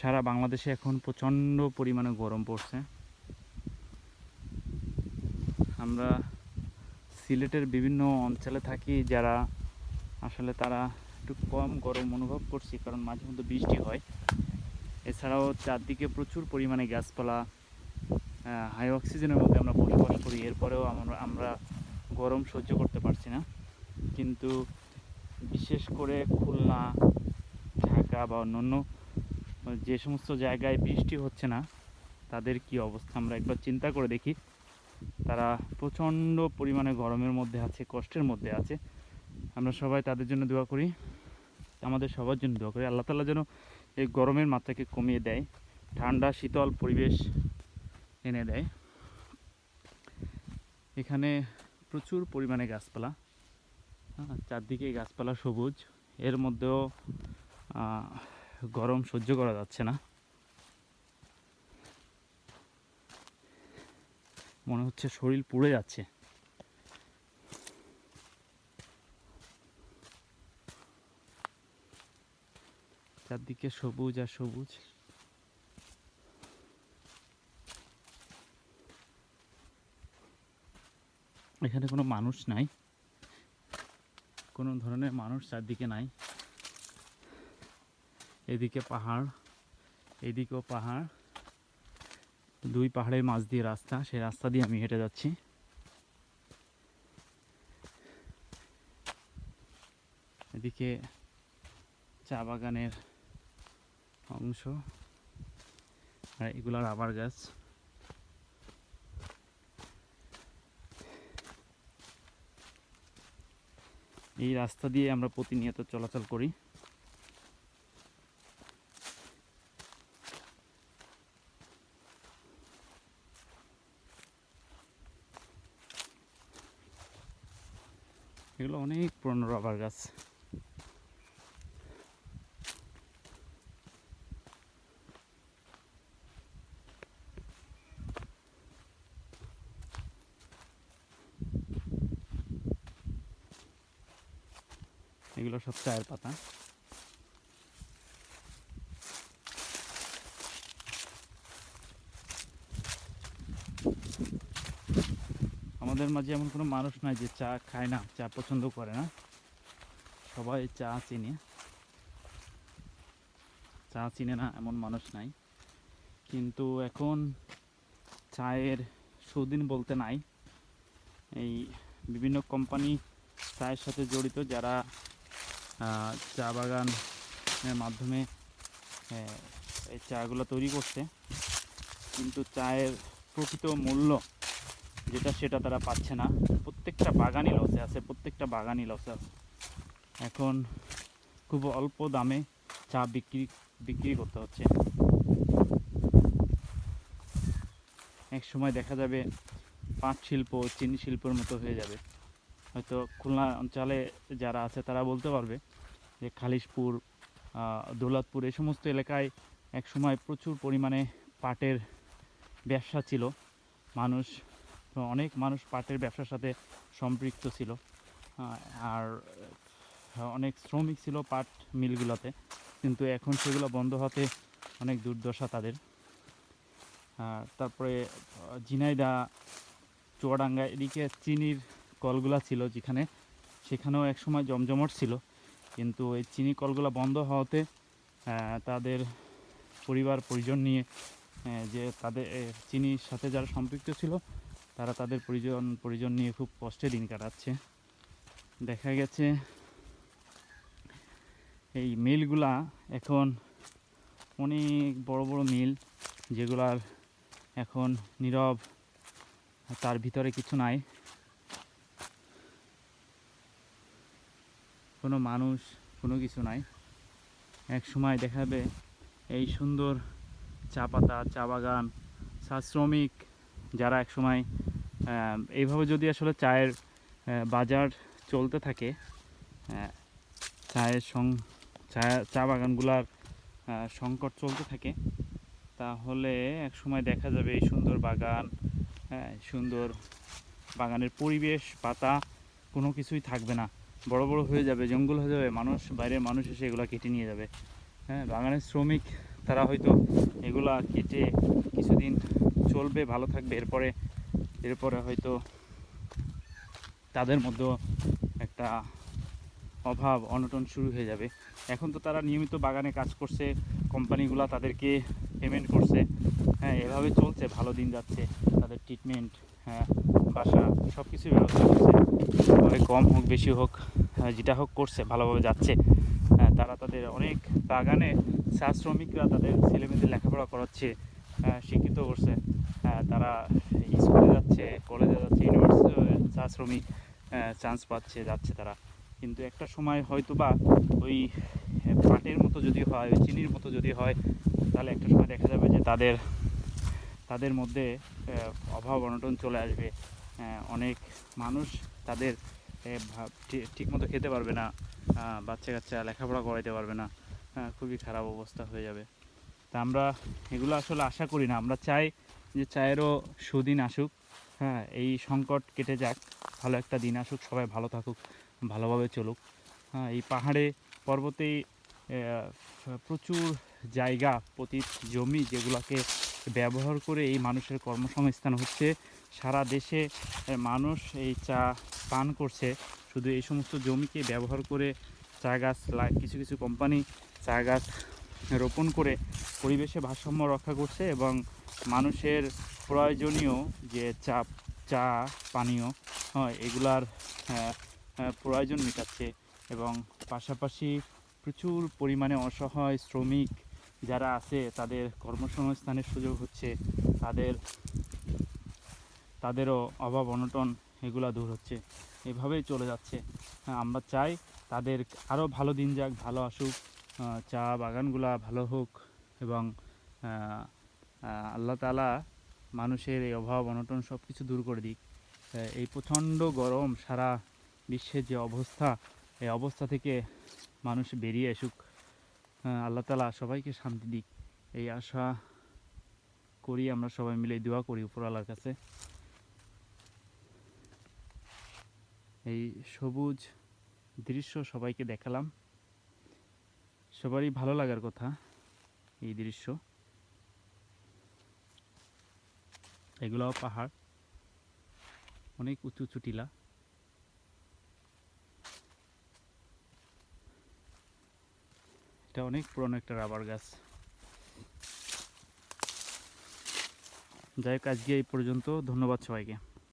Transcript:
সারা বাংলাদেশে এখন প্রচণ্ড পরিমাণে গরম পড়ছে। আমরা সিলেটের বিভিন্ন অঞ্চলে থাকি যারা আসলে তারা একটু কম গরম অনুভব করছি, কারণ মাঝে মধ্যে বৃষ্টি হয়। এছাড়াও চারদিকে প্রচুর পরিমাণে গাছপালা হাই অক্সিজেনের মধ্যে আমরা বসবাস করি, এরপরেও আমরা আমরা গরম সহ্য করতে পারছি না। কিন্তু বিশেষ করে খুলনা, ঢাকা বা অন্যান্য যে সমস্ত জায়গায় বৃষ্টি হচ্ছে না তাদের কি অবস্থা আমরা একবার চিন্তা করে দেখি। তারা প্রচণ্ড পরিমাণে গরমের মধ্যে আছে কষ্টের মধ্যে আছে। আমরা সবাই তাদের জন্য দোয়া করি আমাদের সবার জন্য দোয়া করি। আল্লাহ তালা যেন এই গরমের মাত্রাকে কমিয়ে দেয় ঠান্ডা শীতল পরিবেশ এনে দেয়। এখানে প্রচুর পরিমাণে গাছপালা হ্যাঁ, চারদিকে গাছপালা সবুজ। এর মধ্যেও গরম সহ্য করা যাচ্ছে না। মনে হচ্ছে শরীর পুড়ে যাচ্ছে। চারদিকে সবুজ আর সবুজ। এখানে কোনো মানুষ নাই। কোনো ধরনের মানুষ চারদিকে নাই। এদিকে পাহাড়, এদিকেও পাহাড়। দুই পাহাড়ের মাঝ দিয়ে রাস্তা, সেই রাস্তা দিয়ে আমি হেঁটে যাচ্ছি। এদিকে চা বাগানের অংশ, আর এগুলো রাবার গাছ। এই রাস্তা দিয়ে আমরা প্রতিনিয়ত চলাচল করি। এগুলো অনেক পুরনো রাবার গাছ। এগুলো সব চায়ের পাতা। আমাদের মাঝে এমন কোনো মানুষ নাই যে চা খায় না, চা পছন্দ করে না। সবাই চা চিনে। চা চিনে না এমন মানুষ নাই। কিন্তু এখন চায়ের সুদিন বলতে নাই। এই বিভিন্ন কোম্পানি চায়ের সাথে জড়িত যারা চা বাগানের মাধ্যমে এই চাগুলো তৈরি করছে। কিন্তু চায়ের প্রকৃত মূল্য যেটা সেটা তারা পাচ্ছে না। প্রত্যেকটা বাগানই লসে আছে, প্রত্যেকটা বাগানই লসে আছে। এখন খুব অল্প দামে চা বিক্রি বিক্রি করতে হচ্ছে। এক সময় দেখা যাবে পাট শিল্প, চিনি শিল্পের মতো হয়ে যাবে। হয়তো খুলনা অঞ্চলে যারা আছে তারা বলতে পারবে যে খালিশপুর দৌলতপুর এই সমস্ত এলাকায় এক সময় প্রচুর পরিমাণে পাটের ব্যবসা ছিল। মানুষ অনেক মানুষ পাটের ব্যবসার সাথে সম্পৃক্ত ছিল। আর অনেক শ্রমিক ছিল পাট মিলগুলোতে কিন্তু এখন সেগুলো বন্ধ হতে অনেক দুর্দশা তাদের। আর তারপরে আহ, ঝিনাইদহ চুয়াডাঙ্গা এদিকে চিনির কলগুলা ছিল যেখানে সেখানেও একসময় জমজমট ছিল। কিন্তু এই চিনি কলগুলা বন্ধ হওয়াতে তাদের পরিবার পরিজন নিয়ে যে তাদের চিনির সাথে যারা সম্পৃক্ত ছিল তারা তাদের পরিজন পরিজন নিয়ে খুব কষ্টে দিন কাটাচ্ছে। দেখা গেছে এই মিলগুলা এখন অনেক বড় বড় মিল যেগুলার এখন নীরব, তার ভিতরে কিছু নাই। কোনো মানুষ, কোনো কিছু নাই। এক সময় দেখাবে এই সুন্দর চা পাতা, চা বাগান, চা শ্রমিক যারা এক সময় এইভাবে যদি আসলে চায়ের বাজার চলতে থাকে চায়ের সং, চা চা বাগানগুলার সংকট চলতে থাকে, তাহলে এক সময় দেখা যাবে এই সুন্দর বাগান হ্যাঁ সুন্দর বাগানের পরিবেশ, পাতা, কোনো কিছুই থাকবে না। বড় বড় হয়ে যাবে, জঙ্গল হয়ে যাবে, মানুষ, বাইরের মানুষ এসে এগুলো কেটে নিয়ে যাবে। হ্যাঁ বাগানের শ্রমিক, তারা হয়তো এগুলা কেটে কিছুদিন চলবে, ভালো থাকবে, এরপরে এরপরে হয়তো তাদের মধ্যেও একটা অভাব অনটন শুরু হয়ে যাবে। এখন তো তারা নিয়মিত বাগানে কাজ করছে কোম্পানিগুলো তাদেরকে পেমেন্ট করছে। হ্যাঁ এভাবে চলছে ভালো দিন যাচ্ছে তাদের ট্রিটমেন্ট হ্যাঁ বাসা সব কিছুর ব্যবস্থা করছে। তবে কম হোক বেশি হোক হ্যাঁ, যেটা হোক করছে ভালোভাবে যাচ্ছে। হ্যাঁ, তারা তাদের অনেক বাগানে চা শ্রমিকরা তাদের ছেলেমেয়েদের লেখাপড়া করাচ্ছে হ্যাঁ, শিক্ষিত করছে। তারা স্কুলে যাচ্ছে কলেজে যাচ্ছে ইউনিভার্সিটি চা শ্রমিক চান্স পাচ্ছে যাচ্ছে তারা। কিন্তু একটা সময় হয়তো বা ওই পাটের মতো যদি হয় ওই চিনির মতো যদি হয় তাহলে একটা সময় দেখা যাবে যে তাদের তাদের মধ্যে অভাব অনটন চলে আসবে। অনেক মানুষ তাদের এ, ভাব- ঠি- ঠিকমতো খেতে পারবে না বাচ্চা কাচ্চা লেখাপড়া করাইতে পারবে না খুবই খারাপ অবস্থা হয়ে যাবে। তা আমরা এগুলো আসলে আশা করি না। আমরা চাই যে চায়েরও সুদিন আসুক হ্যাঁ এই সংকট কেটে যাক, ভালো একটা দিন আসুক, সবাই ভালো থাকুক, ভালোভাবে চলুক। হ্যাঁ এই পাহাড়ে পর্বতেই প্রচুর জায়গা, পতিত জমি যেগুলোকে ব্যবহার করে এই মানুষের কর্মসংস্থান হচ্ছে। সারা দেশে মানুষ এই চা পান করছে। শুধু এই সমস্ত জমিকে ব্যবহার করে চা গাছ কিছু কিছু কোম্পানি চা গাছ রোপণ করে পরিবেশে ভারসাম্য রক্ষা করছে এবং মানুষের প্রয়োজনীয় যে চা চা পানীয় হয় এগুলার আহ, আহ, প্রয়োজন মেটাচ্ছে এবং পাশাপাশি প্রচুর পরিমাণে অসহায় শ্রমিক যারা আছে তাদের কর্মসংস্থানের সুযোগ হচ্ছে তাদের তাদেরও অভাব অনটন এগুলা দূর হচ্ছে এভাবেই চলে যাচ্ছে। হ্যাঁ, আমরা চাই তাদের আরও ভালো দিন যাক ভালো আসুক চা বাগানগুলা ভালো হোক এবং আল্লাহ তালা মানুষের এই অভাব, অনটন সব কিছু দূর করে দিক। এই প্রচণ্ড গরম সারা বিশ্বের যে অবস্থা, এই অবস্থা থেকে মানুষ বেরিয়ে আসুক। আল্লাহ তালা সবাইকে শান্তি দিক। এই আশা করি আমরা সবাই মিলে দোয়া করি উপরওয়ালার কাছে। এই সবুজ দৃশ্য সবাইকে দেখালাম। সবারই ভালো লাগার কথা এই দৃশ্য। এগুলাও পাহাড়। অনেক উঁচু উঁচু টিলা। এটা অনেক পুরনো একটা রাবার গাছ। যাই হোক, আজকে এই পর্যন্ত। ধন্যবাদ সবাইকে।